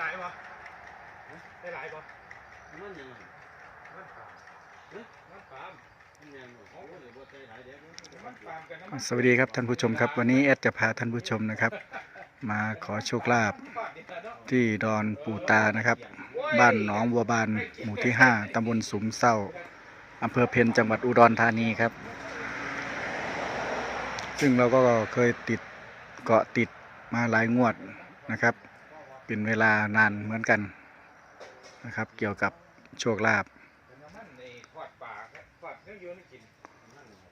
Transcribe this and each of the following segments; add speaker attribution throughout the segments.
Speaker 1: หลายบ่ได้หลายบ่
Speaker 2: มันยังไง
Speaker 1: มันปาล์ม
Speaker 2: เอ๊ะ
Speaker 1: มันปาล์ม
Speaker 2: มันยังโอ้ยบ่ใจหลายเด็ก
Speaker 1: มันปาล์มกับน้ำมัน
Speaker 3: สวัสดีครับท่านผู้ชมครับ วันนี้แอดจะพาท่านผู้ชมนะครับ มาขอโชคลาภ
Speaker 1: ปาล์มนี่แหละเนาะ
Speaker 3: ที่ดอนปูตานะครับ บ้านหนองบัวบานหมู่ที่ 5ตำบลสุมเศร้าอำเภอเพนจังหวัดอุดรธานีครับ ซึ่งเราก็เคยติดเกาะติดมาหลายงวดนะครับ เป็นเวลานานเหมือนกันนะครับ เกี่ยวกับโชคลาภ
Speaker 1: น้ำมันนี่ทอดปลาครับ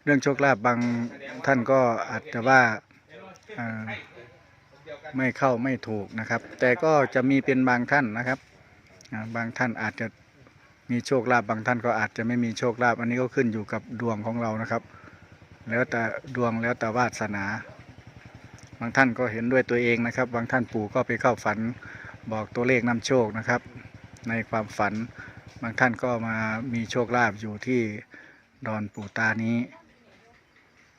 Speaker 1: เรื่
Speaker 3: องโชคลาภบางท่านก็อาจจะว่าไม่เข้าไม่ถูกนะครับ แต่ก็จะมีเป็นบางท่านนะครับ บางท่านอาจจะมีโชคลาภบางท่านก็อาจจะไม่มีโชคลาภอันนี้ก็ขึ้นอยู่กับดวงของเรานะครับ แล้วแต่ดวงแล้วแต่วาสนา บางท่านก็เห็นด้วยตัวเองนะครับ บางท่านปู่ก็ไปเข้าฝันบอกตัวเลขนำโชคนะครับ ในความฝันบางท่านก็มามีโชคลาภอยู่ที่ดอนปู่ตานี้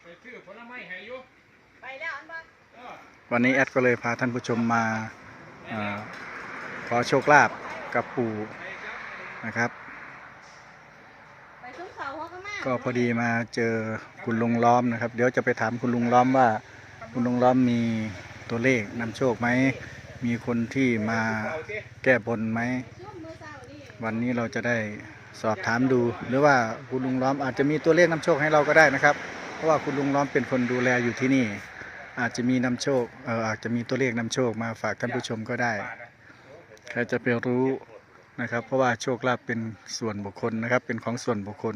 Speaker 1: ไปซื้อผลไม้ให้อยู่
Speaker 4: ไปแล้วอันบ่
Speaker 1: เออ
Speaker 3: วันนี้แอดก็เลยพาท่านผู้ชมมาเออขอโชคลาภกับปู่นะครับ
Speaker 4: ไปซุ้มเขาเขาก็มา
Speaker 3: ก็พอดีมาเจอคุณลุงล้อมนะครับ เดี๋ยวจะไปถามคุณลุงล้อมว่า คุณลุงล้อมมีตัวเลขนำโชคไหม มีคนที่มาแก้บนไหม
Speaker 4: วัน
Speaker 3: นี้เราจะได้สอบถามดู หรือว่าคุณลุงล้อมอาจจะมีตัวเลขนำโชคให้เราก็ได้นะครับ เพราะว่าคุณลุงล้อมเป็นคนดูแลอยู่ที่นี่ อาจจะมีนำโชคเอออาจจะมีตัวเลขนำโชคมาฝากท่านผู้ชมก็ได้ใครจะไปรู้นะครับ เพราะว่าโชคลาภเป็นส่วนบุคคลนะครับ เป็นของส่วนบุคคล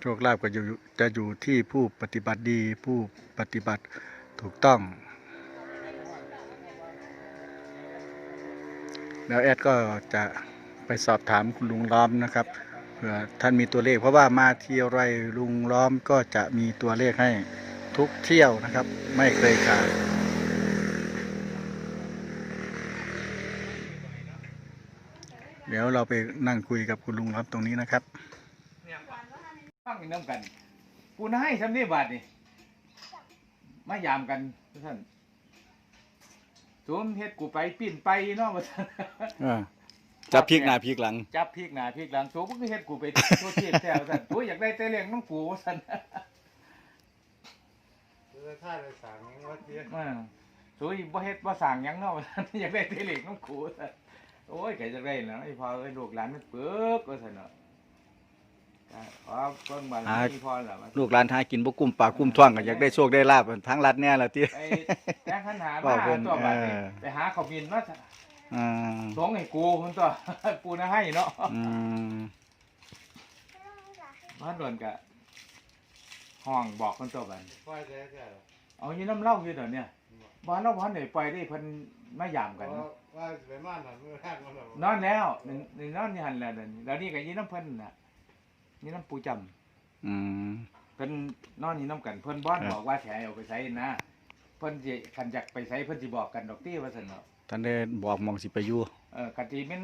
Speaker 3: โชคลาภก็อยู่จะอยู่ที่ผู้ปฏิบัติดีผู้ปฏิบัติถูกต้อง แล้วแอดก็จะไปสอบถามคุณลุงล้อมนะครับเผื่อท่านมีตัวเลข เพราะว่ามาเที่ยวไรลุงล้อมก็จะมีตัวเลขให้ทุกเที่ยวนะครับ ไม่เคยขาดเดี๋ยวเราไปนั่งคุยกับคุณลุงล้อมตรงนี้นะครับ
Speaker 1: ฟังกันน้ำกันกูนายทำนี่บาทนี่มายามกันท่านสวมเฮ็ดกูไปปิ้นไปเนาะว่าซั่น
Speaker 3: จับพริกหน้าพริกหลัง
Speaker 1: จับพริกหน้าพริกหลังโซมึงก็เฮ็ดกูไปทั่วเทียบแถวสั่นโอ้ยอยากได้แต่เลี้ยงน้องกูสั่น
Speaker 2: คือถ้าได้สั่งว่าเตี้ย
Speaker 1: มาโซยบ่เฮ็ดบ่สั่งหยังเนาะว่าซั่นอยากได้แต่เลี้ยงน้องกูสั่นโอ้ยแกจะได้แล้วไอ้พอไอ้ลูกหลานมันเปิกว่าซั่นเนาะ ก็ขอเพิ่งบารมีพอแล้วว่า
Speaker 3: ลูกหลานหากินบ่กุ้มปากกุ้มท้องก็อยากได้โชคได้ลาบทั้งรัดแน่ละที่
Speaker 1: ไอ้แจ้งขันหา
Speaker 3: บอ
Speaker 1: มาก
Speaker 3: เพิ่น
Speaker 1: ตัวบัดนี้
Speaker 3: เออ
Speaker 1: ไปหาข้าวบินมา
Speaker 3: อ่า
Speaker 1: สงให้กูเพิ่นตัวปูนะให้เนาะ
Speaker 3: อืม
Speaker 1: มาด่วนกะห้องบอกเพิ่นตัวบัด
Speaker 2: ค่อยได้แค่
Speaker 1: เอาอยู่น้ำเหล้าอยู่เดี๋ยวเนี้บ้านเราพันไหนไปได้เพิ่นมายามกันเนาะ
Speaker 2: ว่าไปม่านหันมือแรกมันหรอน
Speaker 1: อนแล้วนี่นี่นอนนี่หันแล้วเดี๋ยวนี้แล้วนี่ก็ยีน้ำเพิ่นน่ะ ยีน้ำปูจำ
Speaker 3: อืม
Speaker 1: เพิ่นนอนนี่น้ำกัน เพิ่นบ้าน
Speaker 3: ครับ
Speaker 1: บอกว่าแถเอาไปใส่นะ เพิ่นสิคันอยากไปใส่เพิ่นสิบอกกันดอกตี้ว่าซั่นเนาะ
Speaker 3: ท่านได้บอกหมองสิไปอยู่
Speaker 1: เออกันสิแม่น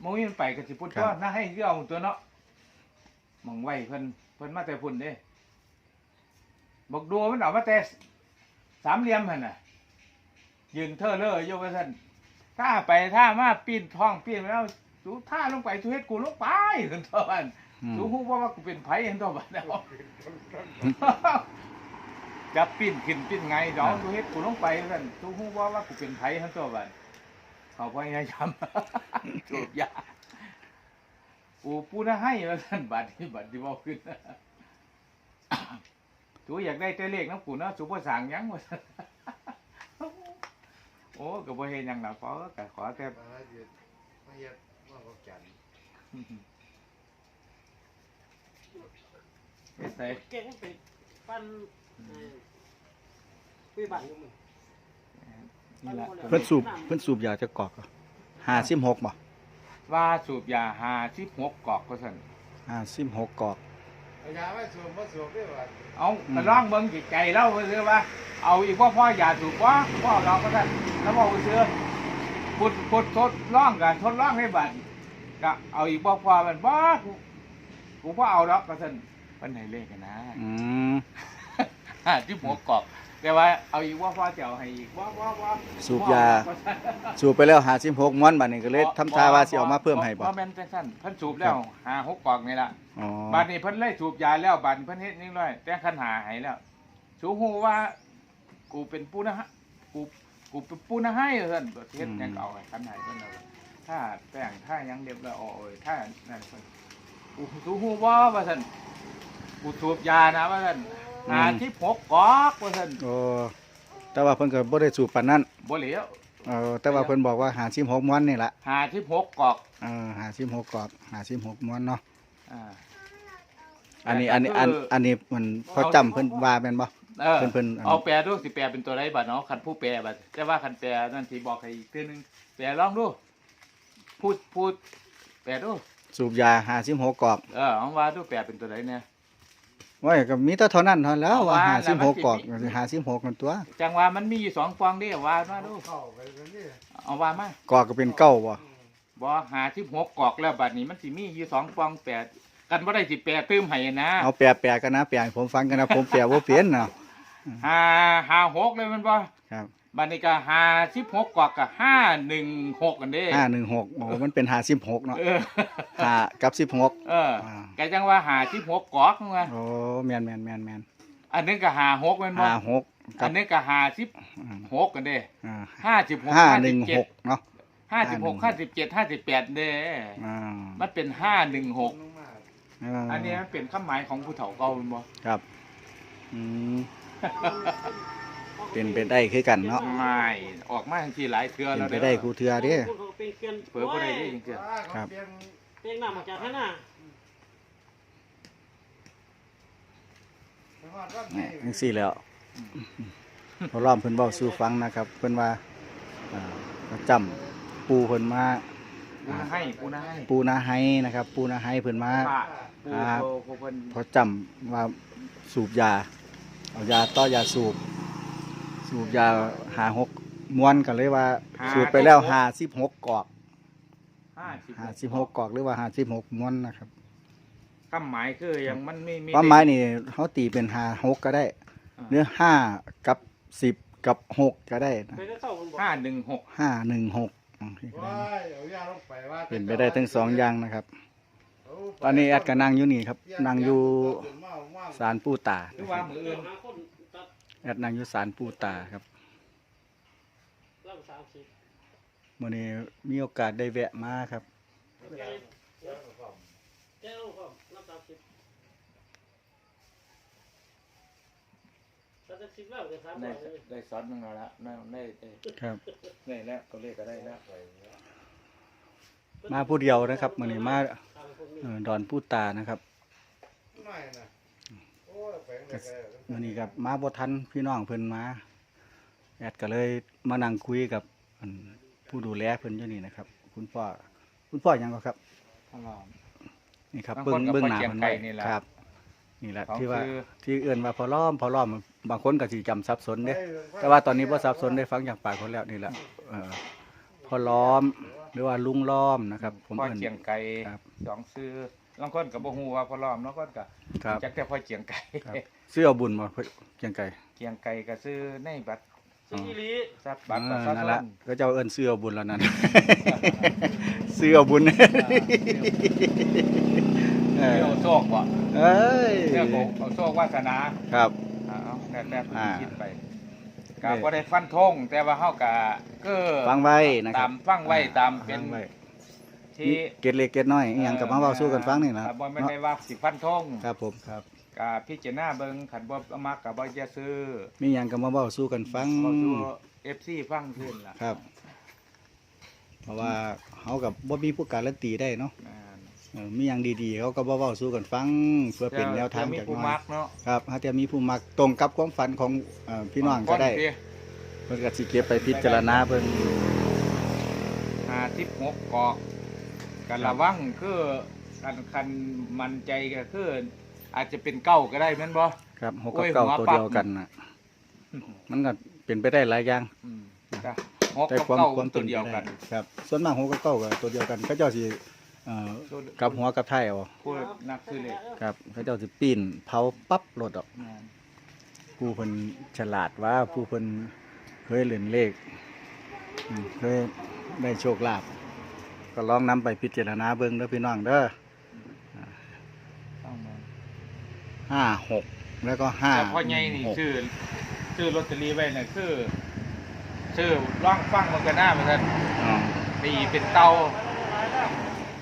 Speaker 1: หมื้อมันไปก็สิพูด
Speaker 3: ครั
Speaker 1: ตั
Speaker 3: บ
Speaker 1: วน่าให้คือเอาตัวเนาะหมองไว้เพิ่นเพิ่นมาแต่พุ่นเด้บอกดูมันเอามาแต่สามเหลี่ยมหั่นน่ะ ยืนเธอเลออยู่ว่าซั่นถ้าไปถ้ามาปีนท้องปีนแล้วสูท่าลงไปสูเฮ็ดกูลงไปถึงตัวบ้าน
Speaker 3: อื ม
Speaker 1: สูฮู้ว่าว่ากูเป็นไผเห็นตัวบ้านแล้วจับปิ้นขึ้นปิ้นไงเดี๋ยวสูเฮ็ดกูลงไปซั่นสูฮู้ว่าว่ากูเป็นไผเห็นตัวบ้านเขาพยายามจูบยาปูปูน่าให้ว่าซั่นบัดนี้บัดที่เว้าขึ้นสูอยากได้แต่เลขน้ำกูเนาะสูบ่สั่งหยังว่าซั่นโอ้ก็บ่เฮ็ดหยังดอกขอก็ขอแต่
Speaker 2: มาเย็ดมาเย็ดว่าเขาจัน
Speaker 1: เฮ็ดใส่
Speaker 5: เก่งไปปั้นคุยบ้านอยู่มึง
Speaker 1: นี่ล่ะ
Speaker 3: เพิ่นสูบเพิ่นสูบยาจะกอกห้าสิบหกบ่
Speaker 1: ว่าสูบยา56กอกก็ซั่น
Speaker 3: ห้าสิบหกกอก
Speaker 2: ยาไม่สูบมาสูบด้วยว่า
Speaker 1: เอา
Speaker 3: อืม
Speaker 1: ก็ลองเบิ่งจิตใจเราซื่อว่า เอาอีกบ่พอยาสูบบ่บ่เราก็ซั่นแล้วบ่ซื่อพุดพุดทดลองกันทดลองให้บัดก็เอาอีกบ่พอมันบ่กูกูบ่เอาดอกก็ซั่น เพิ่นให้เลขกันนะ
Speaker 3: อืม
Speaker 1: 56กอกแต่ว่าเอาอีกบ่พอจะเอาให้อีกบ่บ่บ่
Speaker 3: สูบยา
Speaker 1: บ่ซั่น
Speaker 3: สูบไปแล้ว56ม้วนบัดนี้ก็เลยทำท่าว่าสิเอามาเพิ่มให้บ่
Speaker 1: บ่แม่นจังซั่นเพิ่นสูบแล้วหาหกกล่องนี่ล่ะ
Speaker 3: อ๋อ
Speaker 1: บัดนี้เพิ่นเลยสูบยาแล้วบัดนี้เพิ่นเฮ็ดนี่เลยแต่คันหาให้แล้วสูฮู้ว่า กูเป็นผู้นะฮะกูกูเป็นผู้นะให้เพิ่นเฮ็ดหยังก็เอาให้คันให้เพิ่นเอาถ้าแป้งถ้าหยังเรียบร้อยโอ้ยถ้านั่นเพิ่นกูสูฮู้บ่ว่าซั่น กูสูบยานะว่าซั่นหาที่พกกอกว่าซั่น
Speaker 3: โอ้แต่ว่าเพิ่นก็บ่ได้สูบปานนั้น
Speaker 1: บ่เหลียว
Speaker 3: เออแต่ว่าเพิ่นบอกว่า56ม้วนนี่ล่ะ
Speaker 1: หาที่พกกอก
Speaker 3: เออ56กรอบ56ม้วนเนาะ
Speaker 1: อ่า
Speaker 3: อันนี้อันนี้อันอันนี้มันพอจำเพิ่นว่าแม่นบ่
Speaker 1: เออ
Speaker 3: เพิ่นเพิ่นอัน
Speaker 1: เอาแปลดูสิแปลเป็นตัวไรบัดเนาะคันผู้แปลบัดแต่ว่าคันแปลนั่นสิบอกให้อีกเทื่อนึงแปลลองดูพูดพูดแปลดู
Speaker 3: สูบยา56กรอบ
Speaker 1: เออเอาว่าดูแปลเป็นตัวไรเนี่ย
Speaker 3: ไว้ก็มีแต่เท่านั้นเท่านั้นแล้ว
Speaker 1: เอา
Speaker 3: ว่า
Speaker 1: ว่าแล้วมัน
Speaker 3: 56กรอบ
Speaker 1: สิ
Speaker 3: 56กันตัว
Speaker 1: จังว่ามันมีอยู่สองฟองเด้ว่ามาดู
Speaker 2: เข้าไปกันนี่
Speaker 1: เอาว่ามาก
Speaker 3: รอบก็เป็นเก้าบ่
Speaker 1: บ่หาที่หกกอกแล้วบัดนี้มันสิมีอยู่สองฟองแปดกันบ่ได้สิแปลตื้มให้นะ
Speaker 3: เอาแปลๆกันนะแปลให้ผมฟังกันนะผมแปลบ่เป็นเนาะ
Speaker 1: หาหาหกเลยมันบ่
Speaker 3: ครับ
Speaker 1: บัดนี้ก็หาสิบหกกอกกับห้าหนึ่งหกกันเด้
Speaker 3: 516โอ้มันเป็น56เนาะ
Speaker 1: เออ
Speaker 3: ห้ากับ16
Speaker 1: เออ
Speaker 3: อ่า
Speaker 1: แกจังว่าหาสิบหกกอกมา
Speaker 3: โอ้แม่นแม่นแม่นแม่น
Speaker 1: อันนึงก็หาหกแมันบ่
Speaker 3: 56กั
Speaker 1: อั
Speaker 3: บ
Speaker 1: นนึงก็หาสิบ
Speaker 3: อ่า
Speaker 1: หกกันเด้
Speaker 3: อ่า
Speaker 1: ห้าสิบหกห้าสิบเจ็ด
Speaker 3: 516เนาะ
Speaker 1: ห้าสิบหกห้าสิบเจ็ดห้าสิบแปดเด้
Speaker 3: อ่า
Speaker 1: มันเป็นห้าหนึ่งหก
Speaker 2: ลงมา
Speaker 1: อันนี้มันเป็นคำหมายของผู้เฒ่าเก่าแม่นบ่
Speaker 3: ครับ อืม เป็นไปได้คือกันเนาะ
Speaker 1: ไม่ออกมาทังทีหลายเทื่อ
Speaker 3: เป็น
Speaker 1: แล้ว
Speaker 3: ไป
Speaker 1: เด้อ
Speaker 3: ได้ครูเทือเด้
Speaker 5: พูดเขาเป็นเกลียน
Speaker 1: เผลอบ่ได้เด้จริง
Speaker 2: ว่าเขา
Speaker 3: ครับ
Speaker 2: เปลี่ยน
Speaker 5: เปียงหน้ามาจากท่านน่ะ
Speaker 2: ไปฮอดว่า
Speaker 3: นี่
Speaker 2: นี่
Speaker 3: จังซี่แล้วพอล้อมเพิ่นเว้าสู่ฟังนะครับ เพิ่นว่าอ่าประจำปูเพิ่นมา
Speaker 1: ๆปูนาให้ปูนาให้
Speaker 3: ปูนาไห้นะครับ ปูนาไห้เพิ่นมา
Speaker 1: ป้าปู
Speaker 3: อ่า
Speaker 1: โตโคเพิ่น
Speaker 3: พอจำว่าสูบยา เอายาต่อยาสูบ สูบยาหาหกม้วนกันเลยว่า สูบไปแล้วหาสิบหกกอก
Speaker 1: ห้าสิบ
Speaker 3: หาสิบหกกอกหรือว่าหาสิบหกม้วนนะครับ
Speaker 1: คำหมายคือยังมันไม่มี
Speaker 3: ความหมายนี่เขาตีเป็นหาหกก็ได้
Speaker 1: อ่า
Speaker 3: หรือห้ากับสิบกับหกก็ได้นะ
Speaker 5: เคยก็เข้ามันบอก
Speaker 1: ห้าหนึ่งหก
Speaker 3: ห้าหนึ่งหก
Speaker 2: ว้ายเอายาลงไปว่า
Speaker 3: เป็นไปได้ทั้งสองอย่างนะครับ
Speaker 2: เอาไป
Speaker 3: ตอนนี้แอดก็นั่งอยู่นี่ครับนั่งอยู่ศาลปู่ตา
Speaker 1: หรือว่ามืออื่น
Speaker 5: หาคนตัด
Speaker 3: แอดนั่งอยู่ศาลปู่ตาครับ
Speaker 5: เล่าสามสิบ
Speaker 3: วันนี้มีโอกาสได้แวะมาครับ
Speaker 5: แกแกเอาความเล่าสามสิบสามสิบแล้วเดี๋ยวสาม
Speaker 1: ได้
Speaker 5: ร้อยเลย
Speaker 1: ได้ซอสนึงแล้วละได้ได้ได้
Speaker 3: ครับ
Speaker 1: ได้แล้วตัวเลขก็ได้แล้ว
Speaker 3: มาผู้เดียวนะครับวันนี้มา
Speaker 5: ทางคนนี้
Speaker 3: เอ่อดอนปู่ตานะครับ
Speaker 2: น้อยนะ กลแล้ว
Speaker 3: วันนี้ครับมาบ่ทันพี่น้องเพิ่นมาแอดก็เลยมานั่งคุยกับอันผู้ดูแลเพิ่นอยู่นี่นะครับ คุณพ่อคุณพ่อหยังก็ครับ
Speaker 1: ตลอด
Speaker 3: นี่ครับ
Speaker 1: บาง
Speaker 3: เบิ่
Speaker 1: ค
Speaker 3: ง
Speaker 1: นก็
Speaker 3: เบิ่ง
Speaker 1: พ่อ
Speaker 3: หน้า
Speaker 1: เจียง
Speaker 3: เพิ่น
Speaker 1: ไก่
Speaker 3: ไว้
Speaker 1: นี่แหละ
Speaker 3: ครับ นี่แหละ
Speaker 1: ของ
Speaker 3: ที่ว่า
Speaker 1: คือ
Speaker 3: ที่เอื่นว่าพอล้อมพอล้อมบางคนก็สิจำสับสนเด้แต่ว่าตอนนี้บ่สับสนได้ฟังจากปากคนแล้วนี่แหละเออพอล้อมหรือว่าลุงล้อมนะครับ ผม
Speaker 1: พ่อ
Speaker 3: เอิ้น
Speaker 1: เจียงไก่
Speaker 3: ครับ
Speaker 1: สองซื้อ บางคนก็บ่ฮู้ว่าพ่อล้อมบางคนก็
Speaker 3: ครับ
Speaker 1: จักแต่พ่อเจียงไก่
Speaker 3: ครับซื้อเอาบุญมาเพิ่นเกียงไก่
Speaker 1: เจียงไก่ก็ซื้อในบัตร
Speaker 5: ซื้ออีหลี
Speaker 1: ทรัพย์บัตรป
Speaker 3: อ่า
Speaker 1: ระชา
Speaker 3: นั่น
Speaker 1: ช
Speaker 3: ละ
Speaker 1: น
Speaker 3: ก็เจ้าเอิ้นซื้อเอาบุญแล้วนั่น ซื้อเอาบุญเออ
Speaker 1: เที่ยวโชคบ่
Speaker 3: เอ้ย
Speaker 1: เที่ยวเอาโชควาสนา
Speaker 3: ครับ
Speaker 1: อ่าเอาแล้วแต่ผู้
Speaker 3: อ่า
Speaker 1: คิดไปก็บ่ได้ฟันธงแต่ว่าเฮาก็ก็
Speaker 3: ฟังไว้นะค
Speaker 1: ตา
Speaker 3: รับ
Speaker 1: มฟังไว้ตามเป็น
Speaker 3: ฟังไว้
Speaker 1: ที่
Speaker 3: เกตเล็กเกตน้อยอหยังกับมาเว้าสู้กันฟังนี่นะ
Speaker 1: บ่ไม่ได้ว่าสิฟันธง
Speaker 3: ครับผมครับ
Speaker 1: ก็พิจารณาเบิ่งคันบ่มักก็บ่จะซื้อ
Speaker 3: มีหยังก็มาเว้าสู้กันฟัง
Speaker 1: บ่สู้ FC ฟังขึ้นล่ะ
Speaker 3: ครับ เพราะว่าเขากับบ่มีผู้การันตีได้เนาะ
Speaker 1: อ่า
Speaker 3: เออมีหยังดีๆ เขาก็บ่เว้าสู้กันฟังเพื่อเป็นแนวทาง
Speaker 1: มี
Speaker 3: จาก
Speaker 1: ผู้
Speaker 3: น้อ
Speaker 1: มั
Speaker 3: ย
Speaker 1: กเนาะ
Speaker 3: ครับถ้าจะมีผู้มักตรงกับความฝันของเอ่อพี่น้องก็ได้
Speaker 1: คนที่
Speaker 3: เพิ่นก็สิเก็บไปพิจารณาเบิ่ง
Speaker 1: หาทิพหกกอก กันระวังคือคันคันมันใจก็คืออาจจะเป็นเก้าก็ได้แม่นบ่
Speaker 3: ครับหก
Speaker 1: โอ้
Speaker 3: กับ
Speaker 1: ย
Speaker 3: เก้า
Speaker 1: หัว
Speaker 3: ตัว
Speaker 1: ปัก
Speaker 3: เดียวกันน่ะมันก็เป็นไปได้หลายอย่าง
Speaker 1: อืมจ้ะหก
Speaker 3: แต่
Speaker 1: กับ
Speaker 3: ความ
Speaker 1: เก้า
Speaker 3: ความ
Speaker 1: ตั
Speaker 3: เป็
Speaker 1: วน
Speaker 3: ไป
Speaker 1: เดียว
Speaker 3: ได้
Speaker 1: กัน
Speaker 3: ครับ ส่วนมากหกกับเก้าก็ตัวเดียวกันเขาเจ้าสิเอ่อกลับหัวกลับท้ายเอา
Speaker 1: ผู้นักซื้อเลข
Speaker 3: ครับเขาเจ้าสิปีนเผาปั๊บรถออก
Speaker 1: แม่น
Speaker 3: ผู้เพิ่นฉลาดว่าผู้เพิ่นเคยเล่นเลขอืมเคยได้โชคลาภ ก็ลองนำไปพิจารณาเบิ่งเด้อพี่น้องเด้อ
Speaker 1: ต้องมา
Speaker 3: ห้าหกแล้วก็ห้า
Speaker 1: แต่พ่อใหญ่นี่
Speaker 3: หก
Speaker 1: ชื่อชื่อลอตเตอรี่ไว้น่ะคือชื่อร่องฟังมันก็น่าเหมือนกัน
Speaker 3: อ๋อ
Speaker 1: ตีเป็นเตา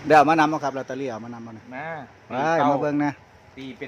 Speaker 3: เดี๋ยวเอามานำเอาครับลอตเตอรี่เอามานำมาหน่อย
Speaker 1: นะ
Speaker 3: ไป
Speaker 1: ตีเตา
Speaker 3: มาเบิ่งนะ
Speaker 1: ตีเป็น